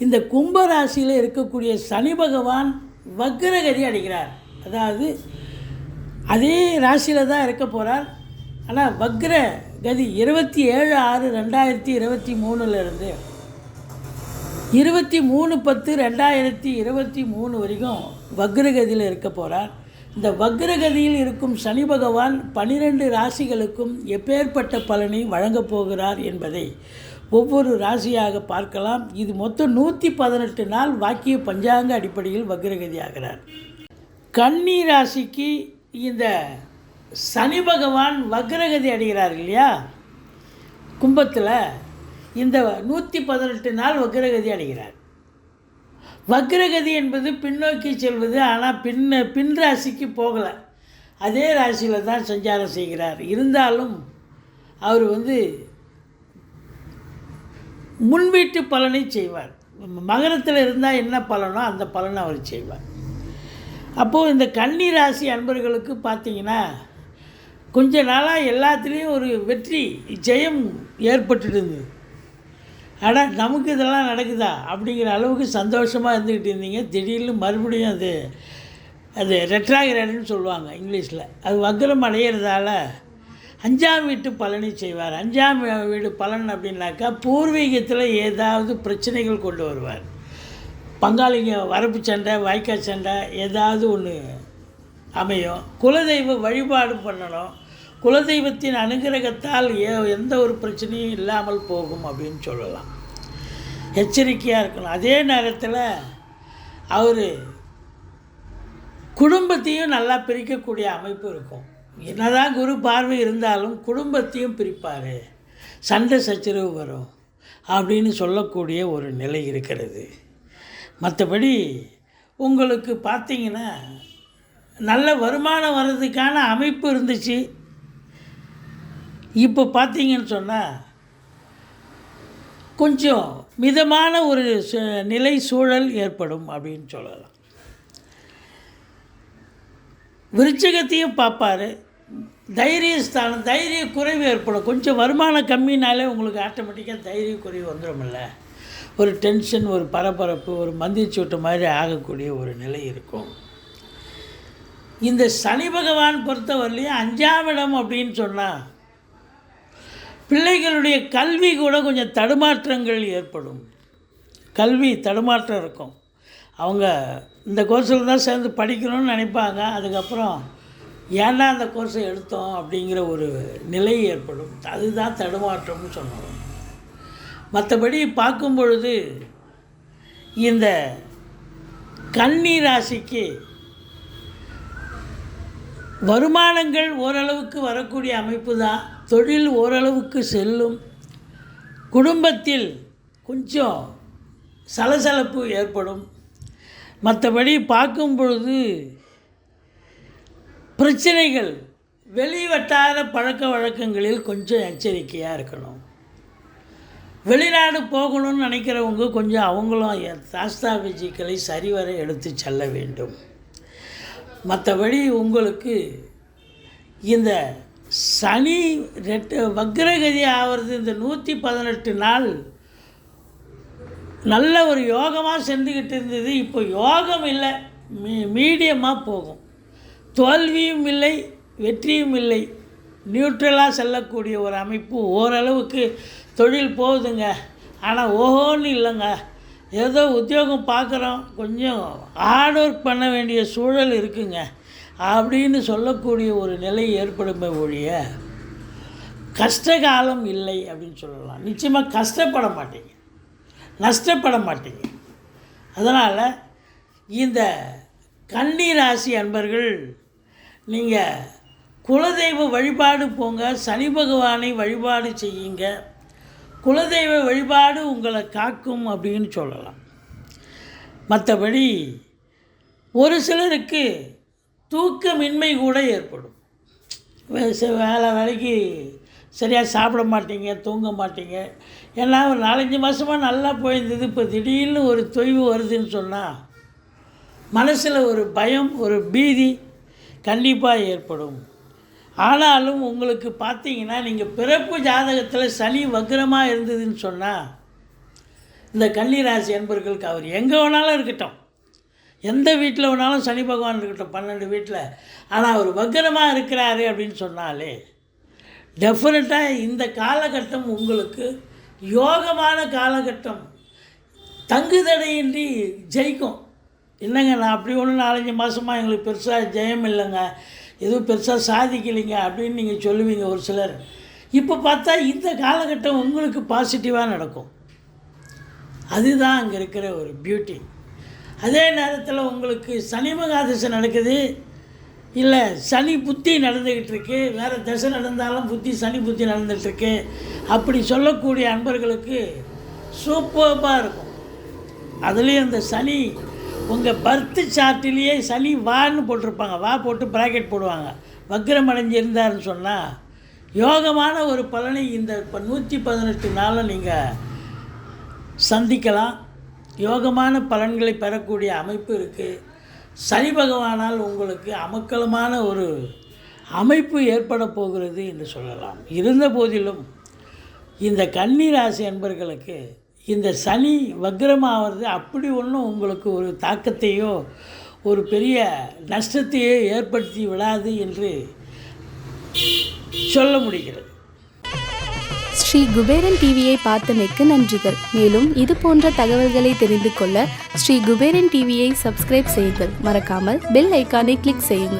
இந்த கும்பராசியில் இருக்கக்கூடிய சனி பகவான் வக்ரகதி அடைகிறார். அதாவது அதே ராசியில் தான் இருக்க போகிறார் ஆனால் வக்ர கதி இருபத்தி ஏழு ஆறு ரெண்டாயிரத்தி இருபத்தி மூணுலேருந்து இருபத்தி மூணு பத்து ரெண்டாயிரத்தி இருபத்தி மூணு வரைக்கும் வக்ரகதியில் இருக்க போகிறார் இந்த வக்ரகதியில் இருக்கும் சனி பகவான் பனிரெண்டு ராசிகளுக்கும் எப்பேற்பட்ட பலனை வழங்கப் போகிறார் என்பதை ஒவ்வொரு ராசியாக பார்க்கலாம். இது மொத்தம் நூற்றி பதினெட்டு நாள் வாக்கிய பஞ்சாங்க அடிப்படையில் வக்ரகதி ஆகிறார் கன்னி ராசிக்கு இந்த சனி பகவான் வக்ரகதி அடைகிறார் இல்லையா? கும்பத்தில் இந்த நூற்றி பதினெட்டு நாள் வக்ரகதி அடைகிறார். வக்ரகதி என்பது பின்னோக்கி செல்வது ஆனால் பின்ன பின் ராசிக்கு போகலை. அதே ராசியில் தான் சஞ்சாரம் செய்கிறார். இருந்தாலும் அவர் வந்து முன்வீட்டு பலனை செய்வார். மகரத்தில் இருந்தால் என்ன பலனோ அந்த பலனை அவர் செய்வார். அப்போது இந்த கன்னி ராசி அன்பர்களுக்கு பார்த்தீங்கன்னா கொஞ்ச நாளாக எல்லாத்துலேயும் ஒரு வெற்றி ஜெயம் ஏற்பட்டுட்டு இருந்தது ஆனால் நமக்கு இதெல்லாம் நடக்குதா? அப்படிங்கிற அளவுக்கு சந்தோஷமாக இருந்துக்கிட்டு இருந்தீங்க. திடீர்னு மறுபடியும் அது அது ரெட்ராகிரேடுன்னு சொல்லுவாங்க இங்கிலீஷில். அது வக்ரம் அடையிறதால அஞ்சாம் வீட்டு பலனை செய்வார். அஞ்சாம் வீடு பலன் அப்படின்னாக்கா பூர்வீகத்தில் ஏதாவது பிரச்சனைகள் கொண்டு வருவார். பங்காளிங்க வரப்பு சண்டை வாய்க்கால் சண்டை ஏதாவது ஒன்று அமையும். குலதெய்வ வழிபாடு பண்ணணும். குலதெய்வத்தின் அனுகிரகத்தால் ஏ எந்த ஒரு பிரச்சனையும் இல்லாமல் போகும் அப்படின்னு சொல்லலாம். எச்சரிக்கையாக இருக்கணும். அதே நேரத்தில் அவர் குடும்பத்தையும் நல்லா பிரிக்கக்கூடிய அமைப்பு இருக்கும். என்னதான் குரு பார்வை இருந்தாலும் குடும்பத்தையும் பிரிப்பார். சண்டை சச்சரவு வரும் அப்படின்னு சொல்லக்கூடிய ஒரு நிலை இருக்கிறது. மற்றபடி உங்களுக்கு பார்த்தீங்கன்னா நல்ல வருமானம் வர்றதுக்கான அமைப்பு இருந்துச்சு. இப்போ பார்த்தீங்கன்னு சொன்னால் கொஞ்சம் மிதமான ஒரு சு- நிலை சூழல் ஏற்படும் அப்படின்னு சொல்லலாம். விருச்சகத்தையும் பார்ப்பாரு. தைரியஸ்தானம் தைரிய குறைவு ஏற்படும். கொஞ்சம் வருமானம் கம்மினாலே உங்களுக்கு ஆட்டோமேட்டிக்காக தைரிய குறைவு வந்துடும்ல ஒரு டென்ஷன் ஒரு பரபரப்பு ஒரு மந்திச்சூட்டு மாதிரி ஆகக்கூடிய ஒரு நிலை இருக்கும். இந்த சனி பகவான் பொறுத்தவரையிலையும் அஞ்சாம் இடம் அப்படின்னு சொன்னால் பிள்ளைகளுடைய கல்வி கூட கொஞ்சம் தடுமாற்றங்கள் ஏற்படும். கல்வி தடுமாற்றம் இருக்கும். அவங்க இந்த கோர்ஸில் தான் சேர்ந்து படிக்கணும்னு நினைப்பாங்க. அதுக்கப்புறம் ஏன்டா அந்த கோர்ஸை எடுத்தோம் அப்படிங்கிற ஒரு நிலை ஏற்படும். அதுதான் தடுமாற்றம்னு சொன்னோம் மற்றபடி பார்க்கும் பொழுது இந்த கன்னி ராசிக்கு வருமானங்கள் ஓரளவுக்கு வரக்கூடிய அமைப்பு தான் தொழில் ஓரளவுக்கு செல்லும். குடும்பத்தில் கொஞ்சம் சலசலப்பு ஏற்படும். மற்றபடி பார்க்கும் பொழுது பிரச்சனைகள் வெளிவட்டார பழக்க வழக்கங்களில் கொஞ்சம் எச்சரிக்கையாக இருக்கணும். வெளிநாடு போகணும்னு நினைக்கிறவங்க கொஞ்சம் அவங்களும் தாஸ்தாபிஜிக்களை சரிவர எடுத்து செல்ல வேண்டும். மற்றபடி உங்களுக்கு இந்த சனி ரெட்டு வக்ரகதி ஆகிறது இந்த நூற்றி பதினெட்டு நாள் நல்ல ஒரு யோகமாக சென்றுக்கிட்டு இருந்தது. இப்போ யோகம் இல்லை மீ மீடியமாக போகும். தோல்வியும் இல்லை வெற்றியும் இல்லை. நியூட்ரலாக செல்லக்கூடிய ஒரு அமைப்பு ஓரளவுக்கு தொழில் போகுதுங்க. ஆனால் ஓஹோன்னு இல்லைங்க. ஏதோ உத்தியோகம் பார்க்குறோம். கொஞ்சம் ஹார்ட் ஒர்க் பண்ண வேண்டிய சூழல் இருக்குங்க. அப்படின்னு சொல்லக்கூடிய ஒரு நிலை ஏற்படுமே ஒழிய கஷ்டகாலம் இல்லை அப்படின்னு சொல்லலாம். நிச்சயமாக கஷ்டப்பட மாட்டீங்க. நஷ்டப்பட மாட்டீங்க. அதனால் இந்த கன்னி ராசி அன்பர்கள் நீங்கள் குலதெய்வ வழிபாடு போங்க சனி பகவானை வழிபாடு செய்யுங்க. குலதெய்வ வழிபாடு உங்களை காக்கும் அப்படின்னு சொல்லலாம். மற்றபடி ஒரு சிலருக்கு தூக்கமின்மை கூட ஏற்படும். வேலை வேலைக்கு சரியாக சாப்பிட மாட்டீங்க தூங்க மாட்டீங்க. ஏன்னா ஒரு நாலஞ்சு மாதமாக நல்லா போயிருந்தது. இப்போ திடீர்னு ஒரு தொய்வு வருதுன்னு சொன்னால் மனசில் ஒரு பயம் ஒரு பீதி கண்டிப்பாக ஏற்படும். ஆனாலும் உங்களுக்கு பார்த்தீங்கன்னா நீங்கள் பிறப்பு ஜாதகத்தில் சனி வக்ரமாக இருந்ததுன்னு சொன்னால் இந்த கன்னிராசி என்பர்களுக்கு அவர் எங்கே வேணாலும் இருக்கட்டும். எந்த வீட்டில் வேணாலும் சனி பகவான் இருக்கட்டும் பன்னெண்டு வீட்டில் ஆனால் அவர் வக்ரமாக இருக்கிறாரு அப்படின்னு சொன்னாலே டெஃபினட்டாக இந்த காலகட்டம் உங்களுக்கு யோகமான காலகட்டம். தங்குதடையின்றி ஜெயிக்கும். இல்லைங்க நான் அப்படி ஒன்று நாலஞ்சு மாதமாக எங்களுக்கு பெருசாக ஜெயம் இல்லைங்க. எதுவும் பெருசாக சாதிக்கலைங்க அப்படின்னு நீங்கள் சொல்லுவீங்க ஒரு சிலர். இப்போ பார்த்தா இந்த காலகட்டம் உங்களுக்கு பாசிட்டிவாக நடக்கும். அதுதான் அங்கே இருக்கிற ஒரு பியூட்டி அதே நேரத்தில் உங்களுக்கு சனி மகாதிசை நடக்குது. இல்லை சனி புத்தி நடந்துக்கிட்டு இருக்கு. வேறு தசை நடந்தாலும் புத்தி சனி புத்தி நடந்துகிட்ருக்கு அப்படி சொல்லக்கூடிய அன்பர்களுக்கு சூப்பர்பாக இருக்கும். அதுலேயும் அந்த சனி உங்கள் பர்த் சார்ட்டிலேயே சனி வான்னு போட்டிருப்பாங்க. வா போட்டு ப்ராக்கெட் போடுவாங்க. வக்ரம் அடைஞ்சிருந்தாருன்னு சொன்னால் யோகமான ஒரு பலனை இந்த இப்போ நூற்றி பதினெட்டு நாளில் நீங்கள் சந்திக்கலாம். யோகமான பலன்களை பெறக்கூடிய அமைப்பு இருக்குது சனி பகவானால் உங்களுக்கு அமக்கலமான ஒரு அமைப்பு ஏற்பட போகிறது என்று சொல்லலாம். இருந்த போதிலும் இந்த கன்னி ராசி அன்பர்களுக்கு இந்த சனி வக்ரமாகிறது அப்படி ஒன்றும் உங்களுக்கு ஒரு தாக்கத்தையோ ஒரு பெரிய நஷ்டத்தையோ ஏற்படுத்தி விடாது என்று சொல்ல முடிகிறது. ஸ்ரீ குபேரன் டிவியை பார்த்தமைக்கு நன்றிகள். மேலும் இது போன்ற தகவல்களை தெரிந்து கொள்ள ஸ்ரீ குபேரன் டிவியை சப்ஸ்கிரைப் செய்யுங்கள். மறக்காமல் பெல் ஐக்கானை கிளிக் செய்யுங்கள்.